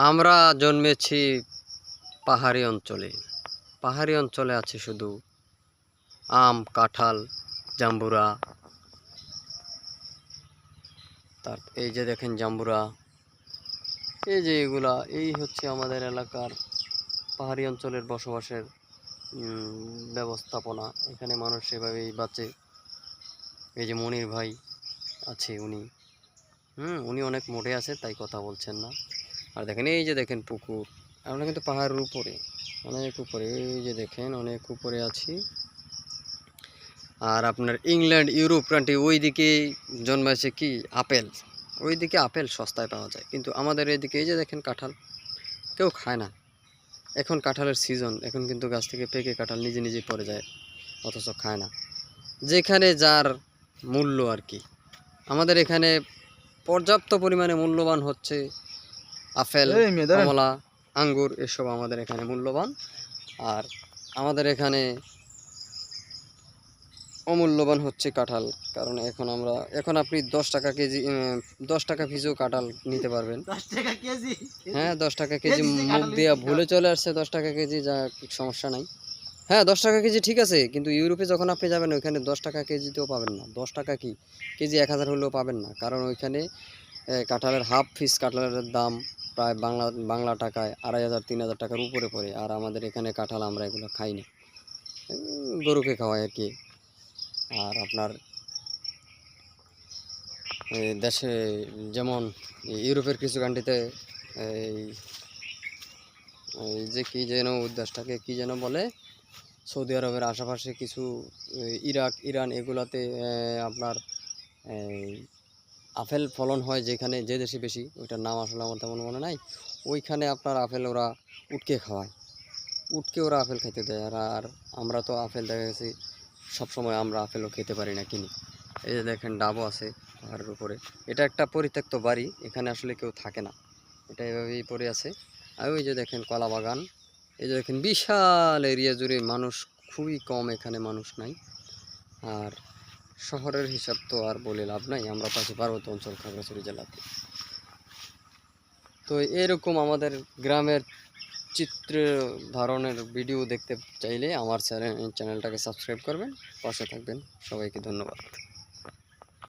আমরা জন্মেছি পাহাড়ি অঞ্চলে। পাহাড়ি অঞ্চলে আছে শুধু আম, কাঁঠাল, জাম্বুরা। তার, এই যে দেখেন জাম্বুরা। এই যে এগুলা, এই হচ্ছে আমাদের এলাকার পাহাড়ি অঞ্চলের বসবাসের ব্যবস্থাপনা। এখানে মানুষ সেভাবেই বাঁচে। এই যে মনির ভাই আছে উনি। হুম, উনি অনেক মোটে আছে, তাই কথা বলছেন না। আর দেখেন, এই যে দেখেন পুকুর, আমরা কিন্তু পাহাড়ের উপরে, অনেক উপরে, এই যে দেখেন, অনেক উপরে আছি। আর আপনার ইংল্যান্ড, ইউরোপ কান্ট্রি ওই দিকে জন্মাইছে কি? আপেল। ওই দিকে আপেল সস্তায় পাওয়া যায়। কিন্তু আমাদের এদিকে, এই যে দেখেন কাঁঠাল, কেউ খায় না। এখন কাঁঠালের সিজন এখন কিন্তু গাছ থেকে পেকে কাঁঠাল নিজে নিজে পড়ে যায়, অথচ খায় না। যেখানে যার মূল্য আর কি। আমাদের এখানে পর্যাপ্ত পরিমাণে মূল্যবান হচ্ছে আপেল কমলা আঙ্গুর এসব আমাদের এখানে মূল্যবান। আর আমাদের এখানে অমূল্যবান হচ্ছে কাঁঠাল কারণ এখন আমরা এখন আপনি দশ টাকা কেজি দশ টাকা পিসেও কাঁঠাল নিতে পারবেন। দশ টাকা কেজি? হ্যাঁ দশ টাকা কেজি মুখ দিয়ে ভুলে চলে আসছে দশ টাকা কেজি যা সমস্যা নাই। হ্যাঁ দশ টাকা কেজি ঠিক আছে কিন্তু ইউরোপে যখন আপনি যাবেন ওইখানে দশ টাকা কেজিতেও পাবেন না। দশ টাকা কি? কেজি এক হাজার হলেও পাবেন না কারণ ওইখানে কাঁঠালের হাফ পিস কাঁঠালের দাম প্রায় বাংলা বাংলা টাকায় আড়াই হাজার, তিন হাজার টাকার উপরে পড়ে। আর আমাদের এখানে কাঁঠাল আমরা এগুলো খাই না গরুকে খাওয়াই আর কি। আর আপনার দেশে যেমন ইউরোপের কিছু কান্ট্রিতে এই যে কি যেন দেশটাকে কি যেন বলে, সৌদি আরবের আশেপাশে কিছু ইরাক, ইরান এগুলাতে আপনার আপেল ফলন হয় যেখানে যে দেশে বেশি, ওইটার নাম আসলে আমার তেমন মনে নাই। ওইখানে আপনার আপেল ওরা উটকে খাওয়ায়। উটকে ওরা আপেল খেতে দেয়। আর আর আমরা তো আপেল দেখা গেছে, সবসময় আমরা আপেলও খেতে পারি না, কিনি। এই যে দেখেন ডাবও আছে পাহাড়ের উপরে। এটা একটা পরিত্যক্ত বাড়ি, এখানে আসলে কেউ থাকে না। এটা এভাবেই পড়ে আছে। আর ওই যে দেখেন কলা বাগান, এই যে দেখেন বিশাল এরিয়া জুড়ে মানুষ, খুবই কম এখানে মানুষ নাই। আর শহরের হিসাব তো আর বলে লাভ নাই, আমরা পাশে পার্বত্য অঞ্চল খাগড়াছড়ি জেলাতে। তো এরকম আমাদের গ্রামের চিত্র ধরনের ভিডিও দেখতে চাইলে আমার চ্যানেল চ্যানেলটাকে সাবস্ক্রাইব করবেন, পাশে থাকবেন। সবাইকে ধন্যবাদ।